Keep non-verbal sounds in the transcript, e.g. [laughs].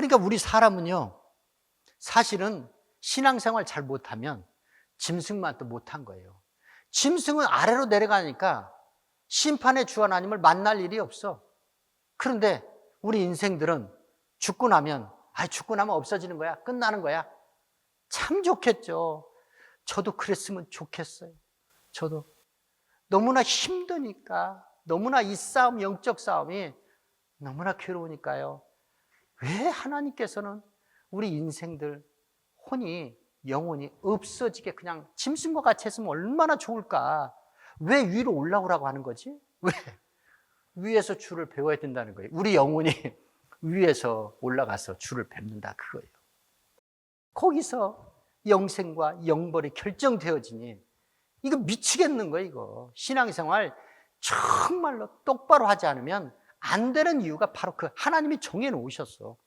그러니까 우리 사람은요, 사실은 신앙생활 잘 못하면 짐승만 또 못한 거예요. 짐승은 아래로 내려가니까 심판의 주 하나님을 만날 일이 없어. 그런데 우리 인생들은 죽고 나면, 아, 죽고 나면 없어지는 거야. 끝나는 거야. 참 좋겠죠. 저도 그랬으면 좋겠어요. 저도. 너무나 힘드니까, 너무나 이 싸움, 영적 싸움이 너무나 괴로우니까요. 왜 하나님께서는 우리 인생들 혼이 영혼이 없어지게 그냥 짐승과 같이 했으면 얼마나 좋을까? 왜 위로 올라오라고 하는 거지? 왜? 위에서 주를 배워야 된다는 거예요. 우리 영혼이 [laughs] 위에서 올라가서 주를 뵙는다 그거예요. 거기서 영생과 영벌이 결정되어지니 이거 미치겠는 거예요, 이거. 신앙생활 정말로 똑바로 하지 않으면 안 되는 이유가 바로 그 하나님이 정해 놓으셨어.